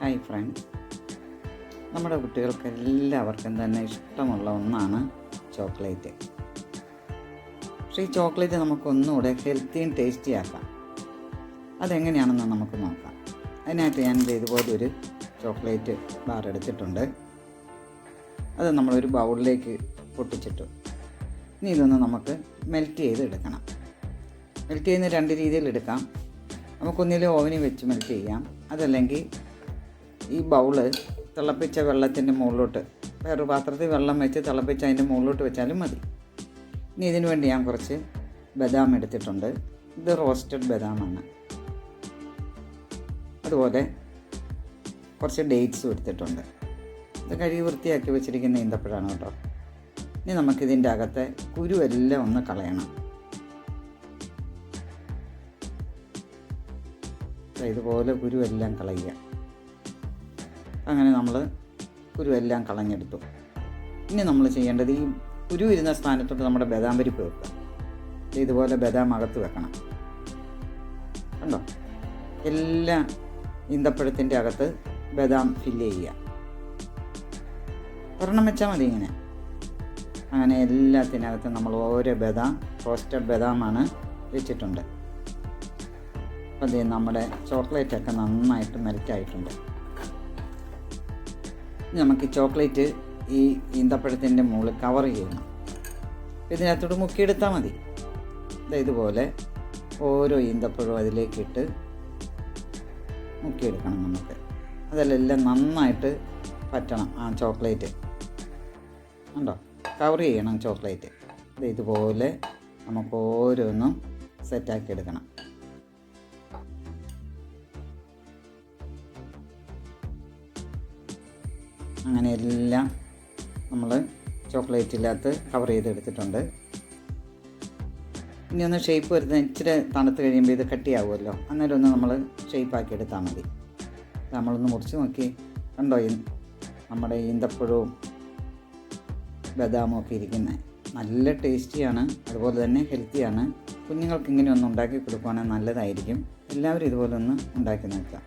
Hi friends നമ്മുടെ കുട്ടികൾക്ക് എല്ലാവർക്കും തന്നെ ഇഷ്ടമുള്ള ഒന്നാണ് ചോക്ലേറ്റ്. പക്ഷേ ഈ ചോക്ലേറ്റ് നമുക്കൊന്നുകൂടെ ഹെൽത്തിയും ടേസ്റ്റി ആക്കാം അതെങ്ങനെയാണെന്ന് നമുക്ക് നോക്കാം. അതിനായിട്ട് ഞാൻ ഇതുപോലെ ഒരു ചോക്ലേറ്റ് ബാർ എടുത്തിട്ടുണ്ട്. അത് നമ്മളൊരു ബൗളിലേക്ക് പൊട്ടിച്ചിട്ടു. ഇനി ഇതൊന്ന് നമുക്ക് മെൽറ്റ് ചെയ്ത് എടുക്കണം. മെൽറ്റ് ചെയ്യുന്ന രണ്ട് രീതിയിൽ എടുക്കാം. നമുക്കൊന്നിലും ഓവനിൽ വെച്ച് മെൽറ്റ് ചെയ്യാം. അതല്ലെങ്കിൽ ഈ ബൗൾ തിളപ്പിച്ച വെള്ളത്തിന്റെ മുകളിലോട്ട് വേറൊരു പാത്രത്തിൽ വെള്ളം വെച്ച് തിളപ്പിച്ച് അതിന്റെ മുകളിലോട്ട് വെച്ചാലും മതി. ഇനി ഇതിനു വേണ്ടി ഞാൻ കുറച്ച് ബദാം എടുത്തിട്ടുണ്ട്. ഇത് റോസ്റ്റഡ് ബദാമാണ്. അതുപോലെ കുറച്ച് ഡേറ്റ്സും എടുത്തിട്ടുണ്ട്. ഇത് കഴുകി വൃത്തിയാക്കി വെച്ചിരിക്കുന്ന ഈന്തപ്പഴമാണ് കേട്ടോ. ഇനി നമുക്കിതിന്റെ അകത്തെ കുരുവെല്ലാം ഒന്ന് കളയണം. ഇതുപോലെ കുരുവെല്ലാം കളയുക. അങ്ങനെ നമ്മൾ കുരുവെല്ലാം കളഞ്ഞെടുത്തു. ഇനി നമ്മൾ ചെയ്യേണ്ടത് ഈ കുരു ഇരുന്ന സ്ഥാനത്തോട്ട് നമ്മുടെ ബദാം പരിപ്പ് വെക്കുക. ഇതുപോലെ ബദാം അകത്ത് വെക്കണം. കണ്ടോ? എല്ലാ ഈന്തപ്പഴത്തിന്റെ അകത്ത് ബദാം ഫില്ല് ചെയ്യുക. ഒരെണ്ണം വെച്ചാൽ മതി ഇങ്ങനെ. അങ്ങനെ എല്ലാത്തിനകത്തും നമ്മൾ ഓരോ ബദാം റോസ്റ്റഡ് ബദാമാണ് വെച്ചിട്ടുണ്ട്. അപ്പം അതേ നമ്മുടെ ചോക്ലേറ്റൊക്കെ നന്നായിട്ട് മെൽറ്റ് ആയിട്ടുണ്ട്. ഇനി നമുക്ക് ചോക്ലേറ്റ് ഈ ഈന്തപ്പഴത്തിന്റെ മുകളിൽ കവർ ചെയ്യണം. ഇതിനകത്തോട്ട് മുക്കിയെടുത്താൽ മതി. ഇതുപോലെ ഓരോ ഈന്തപ്പഴവും അതിലേക്കിട്ട് മുക്കിയെടുക്കണം നമുക്ക്. അതിലെല്ലാം നന്നായിട്ട് പറ്റണം ആ ചോക്ലേറ്റ്. ഉണ്ടോ കവർ ചെയ്യണം ചോക്ലേറ്റ്. ഇത് ഇതുപോലെ നമുക്ക് ഓരോന്നും സെറ്റാക്കി എടുക്കണം. അങ്ങനെ എല്ലാം നമ്മൾ ചോക്ലേറ്റിനകത്ത് കവർ ചെയ്തെടുത്തിട്ടുണ്ട്. ഇനി ഒന്ന് ഷേപ്പ് വരുന്നത് ഇച്ചിരി തണുത്ത് കഴിയുമ്പോൾ ഇത് കട്ടിയാവുമല്ലോ. അന്നേരം ഒന്ന് നമ്മൾ ഷേപ്പാക്കി എടുത്താൽ മതി. നമ്മളൊന്ന് മുറിച്ച് നോക്കി. കണ്ടോ നമ്മുടെ ഈന്തപ്പഴവും ബദാമും ഒക്കെ ഇരിക്കുന്നത് നല്ല ടേസ്റ്റിയാണ് അതുപോലെ തന്നെ ഹെൽത്തിയാണ് കുഞ്ഞുങ്ങൾക്ക് ഇങ്ങനെ ഒന്ന് ഉണ്ടാക്കി കൊടുക്കുവാണെങ്കിൽ നല്ലതായിരിക്കും. എല്ലാവരും ഇതുപോലെ ഒന്ന് ഉണ്ടാക്കി നോക്കുക.